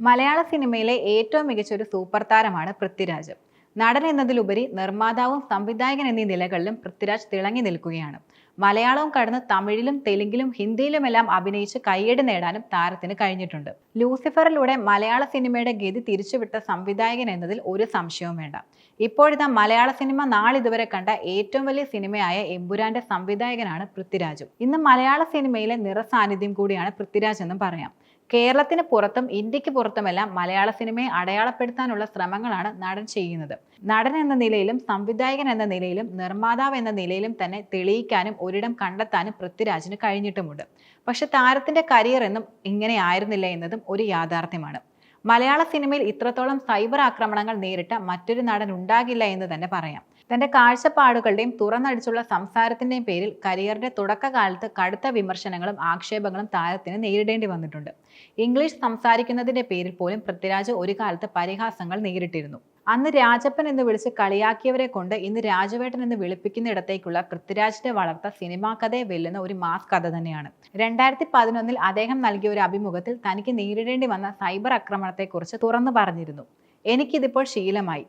മലയാള സിനിമയിലെ ഏറ്റവും മികച്ച ഒരു സൂപ്പർ താരമാണ് പൃഥ്വിരാജ്. നടൻ എന്നതിലുപരി നിർമ്മാതാവും സംവിധായകൻ എന്നീ നിലകളിലും പൃഥ്വിരാജ് തിളങ്ങി നിൽക്കുകയാണ്. മലയാളവും കടന്ന് തമിഴിലും തെലുങ്കിലും ഹിന്ദിയിലുമെല്ലാം അഭിനയിച്ച് കയ്യടി നേടാനും താരത്തിന് കഴിഞ്ഞിട്ടുണ്ട്. ലൂസിഫറിലൂടെ മലയാള സിനിമയുടെ ഗതി തിരിച്ചുവിട്ട സംവിധായകൻ എന്നതിൽ ഒരു സംശയവും വേണ്ട. ഇപ്പോഴിതാ മലയാള സിനിമ നാളിതുവരെ കണ്ട ഏറ്റവും വലിയ സിനിമയായ എമ്പുരാന്റെ സംവിധായകനാണ് പൃഥ്വിരാജും. ഇന്ന് മലയാള സിനിമയിലെ നിറസാന്നിധ്യം കൂടിയാണ് പൃഥ്വിരാജ് എന്നും പറയാം. കേരളത്തിന് പുറത്തും ഇന്ത്യയ്ക്ക് പുറത്തുമെല്ലാം മലയാള സിനിമയെ അടയാളപ്പെടുത്താനുള്ള ശ്രമങ്ങളാണ് നടൻ ചെയ്യുന്നത്. നടൻ എന്ന നിലയിലും സംവിധായകൻ എന്ന നിലയിലും നിർമ്മാതാവ് എന്ന നിലയിലും തന്നെ തെളിയിക്കാനും ഒരിടം കണ്ടെത്താനും പൃഥ്വിരാജിന് കഴിഞ്ഞിട്ടുമുണ്ട്. പക്ഷെ താരത്തിന്റെ കരിയർ എന്നും ഇങ്ങനെ ആയിരുന്നില്ല എന്നതും ഒരു യാഥാർത്ഥ്യമാണ്. മലയാള സിനിമയിൽ ഇത്രത്തോളം സൈബർ ആക്രമണങ്ങൾ നേരിട്ട മറ്റൊരു നടൻ ഉണ്ടാകില്ല എന്ന് തന്നെ പറയാം. തന്റെ കാഴ്ചപ്പാടുകളുടെയും തുറന്നടിച്ചുള്ള സംസാരത്തിന്റെയും പേരിൽ കരിയറിന്റെ തുടക്കകാലത്ത് കടുത്ത വിമർശനങ്ങളും ആക്ഷേപങ്ങളും താരത്തിന് നേരിടേണ്ടി വന്നിട്ടുണ്ട്. ഇംഗ്ലീഷ് സംസാരിക്കുന്നതിന്റെ പേരിൽ പോലും പൃഥ്വിരാജ് ഒരു കാലത്ത് പരിഹാസങ്ങൾ നേരിട്ടിരുന്നു. അന്ന് രാജപ്പൻ എന്ന് വിളിച്ച് കളിയാക്കിയവരെ കൊണ്ട് ഇന്ന് രാജവേട്ടൻ എന്ന് വിളിപ്പിക്കുന്നിടത്തേക്കുള്ള പൃഥ്വിരാജിന്റെ വളർത്ത സിനിമാ കഥയെ വെല്ലുന്ന ഒരു മാസ് കഥ തന്നെയാണ്. രണ്ടായിരത്തി പതിനൊന്നിൽ അദ്ദേഹം നൽകിയ ഒരു അഭിമുഖത്തിൽ തനിക്ക് നേരിടേണ്ടി വന്ന സൈബർ ആക്രമണത്തെക്കുറിച്ച് തുറന്നു പറഞ്ഞിരുന്നു. എനിക്കിതിപ്പോൾ ശീലമായി.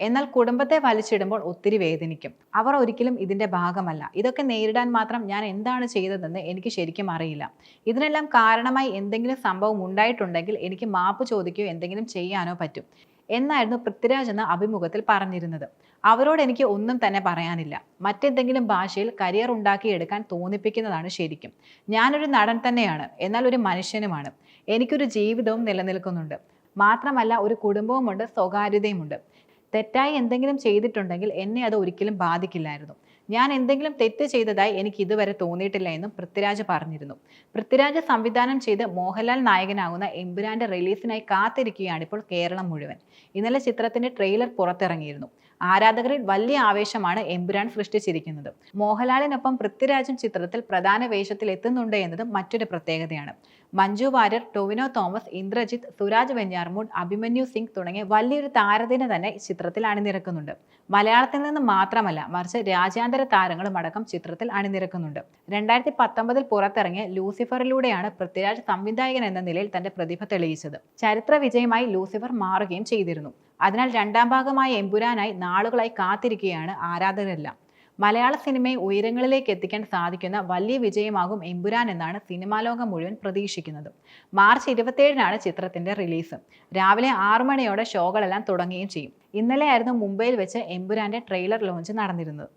എന്നാൽ കുടുംബത്തെ വലിച്ചിടുമ്പോൾ ഒത്തിരി വേദനിക്കും. അവർ ഒരിക്കലും ഇതിന്റെ ഭാഗമല്ല. ഇതൊക്കെ നേരിടാൻ മാത്രം ഞാൻ എന്താണ് ചെയ്തതെന്ന് എനിക്ക് ശരിക്കും അറിയില്ല. ഇതിനെല്ലാം കാരണമായി എന്തെങ്കിലും സംഭവം ഉണ്ടായിട്ടുണ്ടെങ്കിൽ എനിക്ക് മാപ്പ് ചോദിക്കുകയോ എന്തെങ്കിലും ചെയ്യാനോ പറ്റും എന്നായിരുന്നു പൃഥ്വിരാജ് എന്ന അഭിമുഖത്തിൽ പറഞ്ഞിരുന്നത്. അവരോട് എനിക്ക് ഒന്നും തന്നെ പറയാനില്ല. മറ്റെന്തെങ്കിലും ഭാഷയിൽ കരിയർ ഉണ്ടാക്കിയെടുക്കാൻ തോന്നിപ്പിക്കുന്നതാണ് ശരിക്കും. ഞാനൊരു നടൻ തന്നെയാണ് എന്നാൽ ഒരു മനുഷ്യനുമാണ്. എനിക്കൊരു ജീവിതവും നിലനിൽക്കുന്നുണ്ട്. മാത്രമല്ല ഒരു കുടുംബവുമുണ്ട് സ്വകാര്യതയുമുണ്ട്. തെറ്റായി എന്തെങ്കിലും ചെയ്തിട്ടുണ്ടെങ്കിൽ എന്നെ അത് ഒരിക്കലും ബാധിക്കില്ലായിരുന്നു. ഞാൻ എന്തെങ്കിലും തെറ്റ് ചെയ്തതായി എനിക്ക് ഇതുവരെ തോന്നിയിട്ടില്ല എന്നും പൃഥ്വിരാജ് പറഞ്ഞിരുന്നു. പൃഥ്വിരാജ് സംവിധാനം ചെയ്ത് മോഹൻലാൽ നായകനാകുന്ന എമ്പുരാന്റെ റിലീസിനായി കാത്തിരിക്കുകയാണ് ഇപ്പോൾ കേരളം മുഴുവൻ. ഇന്നലെ ചിത്രത്തിന്റെ ട്രെയിലർ പുറത്തിറങ്ങിയിരുന്നു. ആരാധകരിൽ വലിയ ആവേശമാണ് എമ്പുരാൻ സൃഷ്ടിച്ചിരിക്കുന്നത്. മോഹൻലാലിനൊപ്പം പൃഥ്വിരാജും ചിത്രത്തിൽ പ്രധാന വേഷത്തിൽ എത്തുന്നുണ്ട് എന്നതും മറ്റൊരു പ്രത്യേകതയാണ്. മഞ്ജു വാര്യർ ടൊവിനോ തോമസ് ഇന്ദ്രജിത്ത് സുരാജ് വെഞ്ഞാർമൂഡ് അഭിമന്യു സിംഗ് തുടങ്ങിയ വലിയൊരു താരതിനെ തന്നെ ചിത്രത്തിൽ അണിനിരക്കുന്നുണ്ട്. മലയാളത്തിൽ നിന്ന് മാത്രമല്ല മറിച്ച് രാജ്യാന്തര താരങ്ങളും അടക്കം ചിത്രത്തിൽ അണിനിരക്കുന്നുണ്ട്. രണ്ടായിരത്തി പത്തൊമ്പതിൽ പുറത്തിറങ്ങിയ ലൂസിഫറിലൂടെയാണ് പൃഥ്വിരാജ് സംവിധായകൻ എന്ന നിലയിൽ തന്റെ പ്രതിഭ തെളിയിച്ചത്. ചരിത്ര വിജയമായി ലൂസിഫർ മാറുകയും ചെയ്തിരുന്നു. അതിനാൽ രണ്ടാം ഭാഗമായ എമ്പുരാനായി നാളുകളായി കാത്തിരിക്കുകയാണ് ആരാധകരെല്ലാം. മലയാള സിനിമയെ ഉയരങ്ങളിലേക്ക് എത്തിക്കാൻ സാധിക്കുന്ന വലിയ വിജയമാകും എമ്പുരാൻ എന്നാണ് സിനിമാ ലോകം മുഴുവൻ പ്രതീക്ഷിക്കുന്നത്. മാർച്ച് ഇരുപത്തിയേഴിനാണ് ചിത്രത്തിന്റെ റിലീസ്. രാവിലെ ആറു മണിയോടെ ഷോകളെല്ലാം തുടങ്ങുകയും ചെയ്യും. ഇന്നലെയായിരുന്നു മുംബൈയിൽ വെച്ച് എമ്പുരാന്റെ ട്രെയിലർ ലോഞ്ച് നടന്നിരുന്നത്.